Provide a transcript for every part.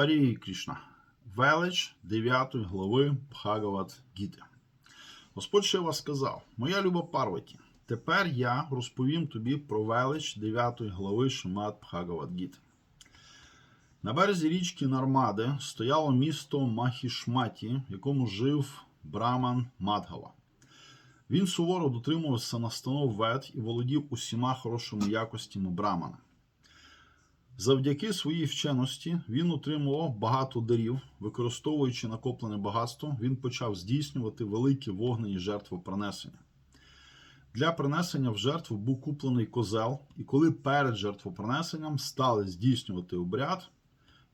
Харі Крішна. Велич 9 глави Бхагават Гіти. Господь ще вас сказав: Моя люба Парваті, тепер я розповім тобі про велич 9 глави Шимат Бхагават Гіти. На березі річки Нармади стояло місто Махішматі, в якому жив Браман Мадгава. Він суворо дотримувався настанов вед і володів усіма хорошими якостями Брамана. Завдяки своїй вченості він отримував багато дарів, використовуючи накоплене багатство, він почав здійснювати великі вогнені жертвопринесення. Для принесення в жертву був куплений козел, і коли перед жертвопринесенням стали здійснювати обряд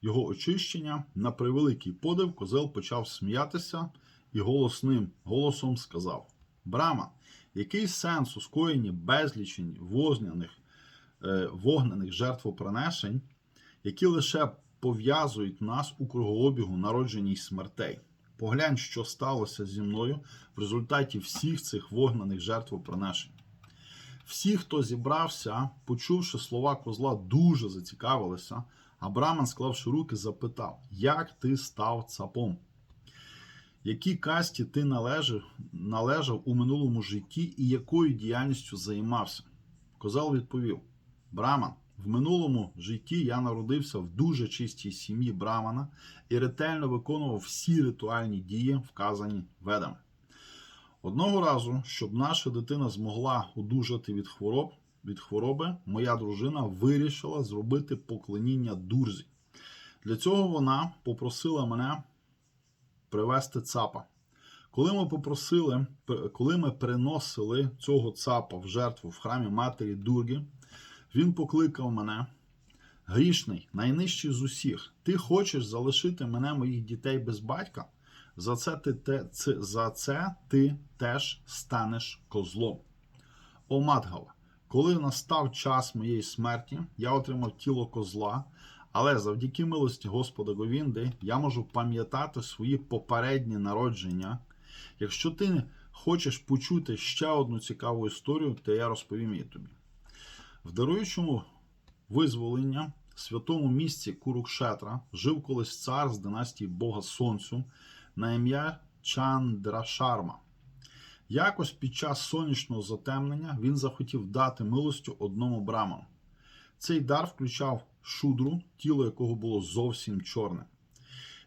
його очищення, на превеликий подив козел почав сміятися і голосним голосом сказав: Брама, який сенс у скоєнні безлічень вогняних е, вогнених жертвопринесень, які лише пов'язують нас у кругообігу народження й смертей. Поглянь, що сталося зі мною в результаті всіх цих вогнених жертвопринесень. Всі, хто зібрався, почувши слова козла, дуже зацікавилися, а Браман, склавши руки, запитав: Як ти став цапом? Якій касті ти належав, належав у минулому житті і якою діяльністю займався? Козел відповів: Браман, в минулому житті я народився в дуже чистій сім'ї Брамана і ретельно виконував всі ритуальні дії, вказані ведами. Одного разу, щоб наша дитина змогла одужати від хвороб, від хвороби, моя дружина вирішила зробити поклоніння дурзі. Для цього вона попросила мене привезти цапа. Коли ми попросили, коли ми приносили цього цапа в жертву в храмі матері Дурги, він покликав мене. Грішний, найнижчий з усіх. Ти хочеш залишити мене, моїх дітей без батька? За це ти, те, це, за це ти теж станеш козлом. О Мадгава, коли настав час моєї смерті, я отримав тіло козла, але завдяки милості Господа Говінди я можу пам'ятати свої попередні народження. Якщо ти хочеш почути ще одну цікаву історію, то я розповім її тобі. В даруючому визволення святому місці Курукшетра жив колись цар з династії Бога Сонцю на ім'я Чандрашарма. Якось під час сонячного затемнення він захотів дати милостю одному браману. Цей дар включав шудру, тіло якого було зовсім чорне.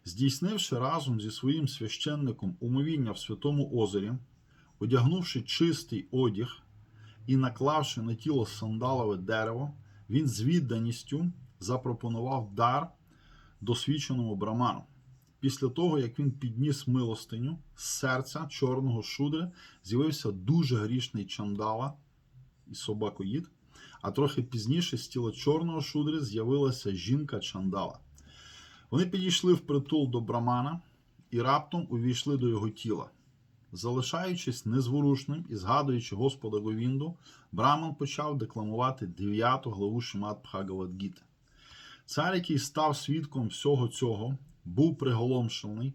Здійснивши разом зі своїм священником умовіння в святому озері, одягнувши чистий одяг і наклавши на тіло сандалове дерево, він з відданістю запропонував дар досвідченому браману. Після того, як він підніс милостиню, з серця чорного шудри з'явився дуже грішний чандала і собакоїд, а трохи пізніше з тіла чорного шудри з'явилася жінка чандала. Вони підійшли в притул до брамана і раптом увійшли до його тіла. Залишаючись незворушним і згадуючи Господа Говінду, Браман почав декламувати 9 главу Шимат Бхагавадгіти. Цар, який став свідком всього цього, був приголомшений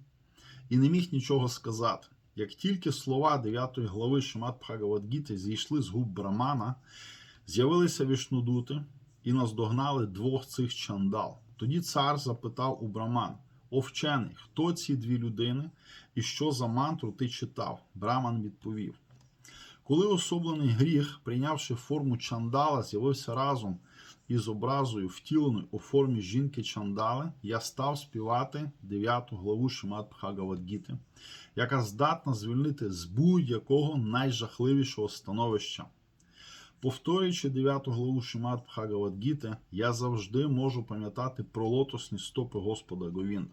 і не міг нічого сказати. Як тільки слова 9 глави Шимат Бхагавадгіти зійшли з губ Брамана, з'явилися вішнудути і наздогнали двох цих чандал. Тоді цар запитав у Браман: О вчений, хто ці дві людини і що за мантру ти читав? Браман відповів. Коли особлений гріх, прийнявши форму чандала, з'явився разом із образою, втіленою у формі жінки чандали, я став співати 9 главу Шимат Бхагавадгіти, яка здатна звільнити з будь-якого найжахливішого становища. Повторюючи 9 главу Шимат Бхагавадгіти, я завжди можу пам'ятати про лотосні стопи Господа Говінда.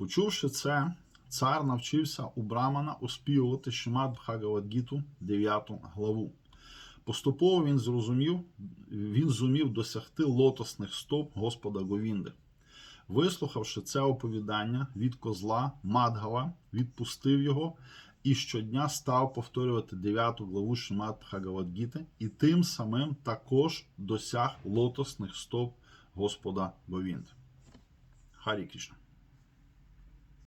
Почувши це, цар навчився у Брамана оспівувати Шимат Бхагавадгіту 9 главу. Поступово він зрозумів, він зумів досягти лотосних стоп Господа Говінди. Вислухавши це оповідання від козла, Мадгава відпустив його і щодня став повторювати 9 главу Шимат Бхагавадгіти і тим самим також досяг лотосних стоп Господа Говінди. Харі Кришна.